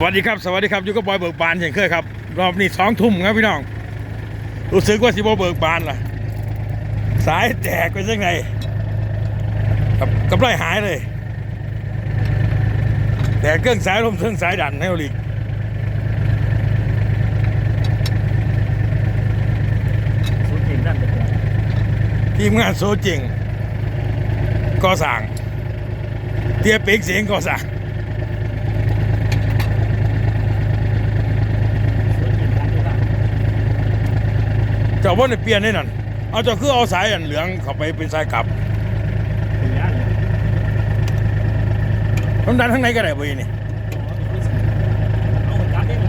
สวัสดีครับ สวัสดีครับอยู่กับบอยเบิกบานเช่นเคยครับ รอบนี้สองทุ่มครับพี่น้อง รู้สึกว่าสิบเบิกบานล่ะ สายแตกไปยังไงกับกับไรหายเลย แต่เครื่องสายลมเครื่องสายดันให้โอลิกสูตรเองนั่นเป็นไงทีมงานโซจริงก็สั่งเตียเป็กเสียงก็สั่ง สูตรเองนั่นเป็นไง เจ้าว่าในเปลี่ยนได้นั่นเอาเจ้าคือเอาสายอันเหลืองเข้าไปเป็นสายกลับเป็นยังไงมันดันข้างในก็ได้เว้ยนี่เอาเหมือนกันได้ไหม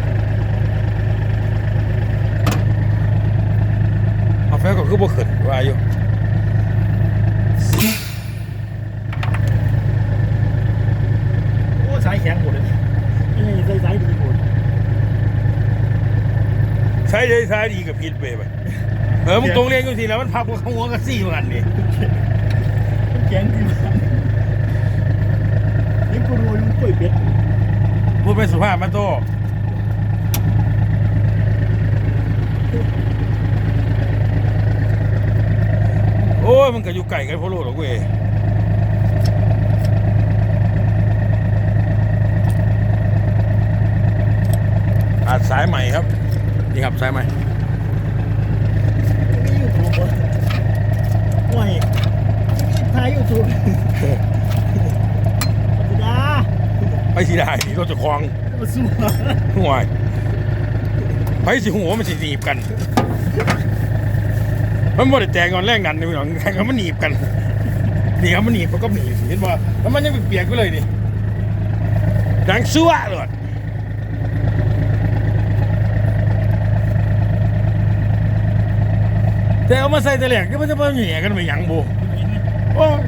เอาแฟก็คือบ่ขึ้นว่าอยู่โอ้สายแข็งหมดเลยนี่สายสายดีหมดใช้ได้ใช้ดีกับผิดไปไป เออมึงตรงเรียนอยู่ทีแล้วมันพับกับข้างหัวกับซี่เหมือนกันนี่มันแข็งดีมากนี่กูรู้มันกล้วยเป็ดพูดเป็นสุภาพมาโตโอ้ยมันก็อยู่ไก่กันพะโลดหรอกเว้ยอาจสายใหม่ครับ นี่ครับสายใหม่มียูทูบวะ ว้ายมีถ่ายอยู่ทูบธรรมดาไปสิได้นี่รถจะคลองมาสู้ห่วยไปสิหัวมันสิหนีบกัน มันบ่ได้แตกงอนแรงกันนี่พี่น้องแข่งกันมันหนีบกันหนี่ครับมันหนีบมันก็หนีบเห็นบ่แล้วมันยังเปียกๆอยู่เลยนี่ดังซัวเลย แต่เอามาใส่แต่แหลกก็มันจะมาเหนียกันไปหยังบูโอ้ย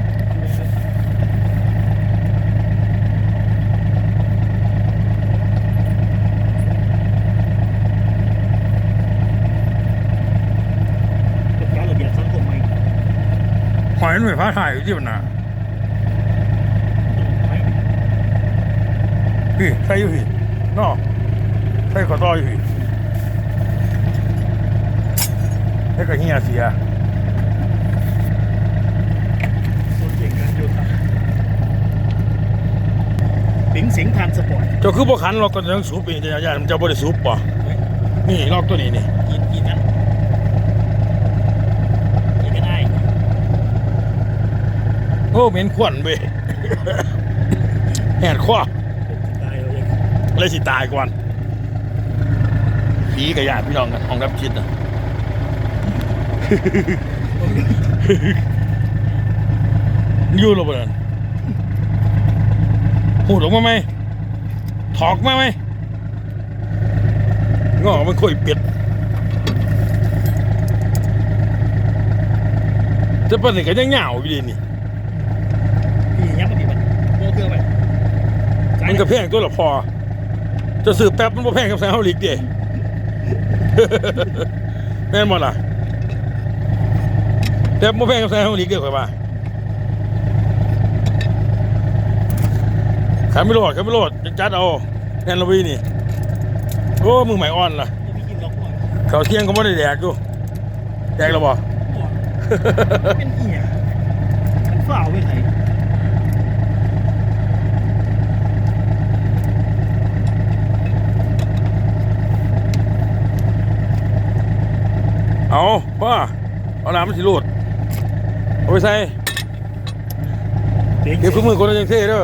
เป็นการระเบียบสังคมใหม่หอยมันไม่พาถ่ายอยู่ที่มันน่ะไม่พี่ใส่อยู่พี่เนาะใส่ขอต่ออยู่พี่ ใส่กระเฮียเสียสูตรเองกันอยู่ครับปิงสิงทานสปอร์ตเจ้าคือบ่ขันล็อกก็ต้องสูบเป็นระยะๆมันเจ้าบ่ได้สูบป่ะนี่ล็อกตัวนี้นี่กินกินกันกินกันได้โอ้เหม็นควันเว้ยแหดคว้าตายเราเองเลยสิตายก่อนผีกับญาติพี่น้องกันห้องรับคิดนะ อยู่หรือเปล่าหูดออกมาไหมถอกมาไหมงอกมันคุยเป็ดจะเป็นอะไรกันยังเหงาอยู่ดีนี่พี่ยับมาดีมันโบเกอร์ไปมันก็แพงตัวละพอ จะสืบแป๊บมันบ่แพงกับแซงเฮาลิกเด้แม่นบ่ล่ะ แต่บ่แพงกับแซงเฮาลิกเด้อข่อยว่าขายไม่โลดขายไม่โลดจะจัดเอาแน่นละวีนี่โอ้มึงใหม่อ่อนล่ะจะมีกินล็อกก่อนเขาวเที่ยงก็บ่ได้แดกอยู่แดกแล้วบ่เป็นเหี้ยมันฝ้าวไปไหนเอาพ่อเอาน้ำมันสิรูดเอาไปใส่เด็กเดี๋ยวคือมือคนละจังเท่เด้อ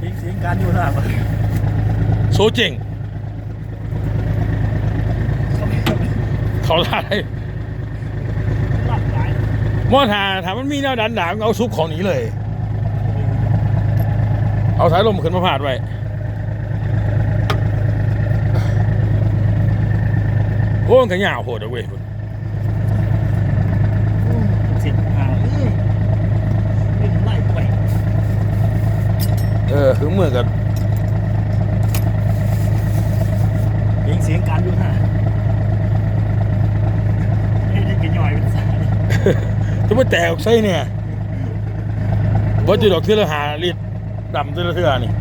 เด็กเสียงการอยู่หน้ามันโซเจ๋งเขาได้หลับตายมอถาถามมันมีแนวดันดามเอาซุปของหนี้เลย เอาสายลมขึ้นมาผาดไว้โอ้มันก็ยาวโหดอะเว้ย สิบหาเอ้ยเป็นไล่ไป เออคือมือกันเด็กเสียงการอยู่หน้าเฮ้ยเด็กกินย่อยเป็นสายจะมาแตกออกไส้เนี่ยวัดจุดอกเทือละหาลิตรดำเทือละเทือนี่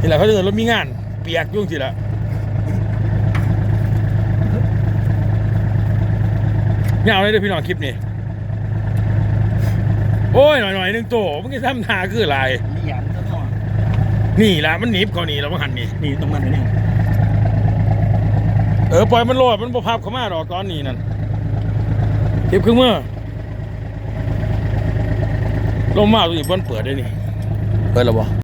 นี่แหละเขาจะเดินรถมีงาน เปียกยุ่งสิละไม่เอาเลยเด้อพี่น้องคลิปนี้ โอ้ยหน่อยหน่อยๆหนึงโตมันก็ทำทาคืออะไรเหลี่ยมซะหน่อยนี่ละมันหนีบเขานี่แล้วมันหันนี่นี่ตรงนั้นเนี่ยเออปล่อยมันโลดมันบ่พับเข้ามาดอกตอนนี้นั่นเก็บขึ้นเมื่อลมมาตัวอีกบนเปิดได้นี่เปิดแล้วบ่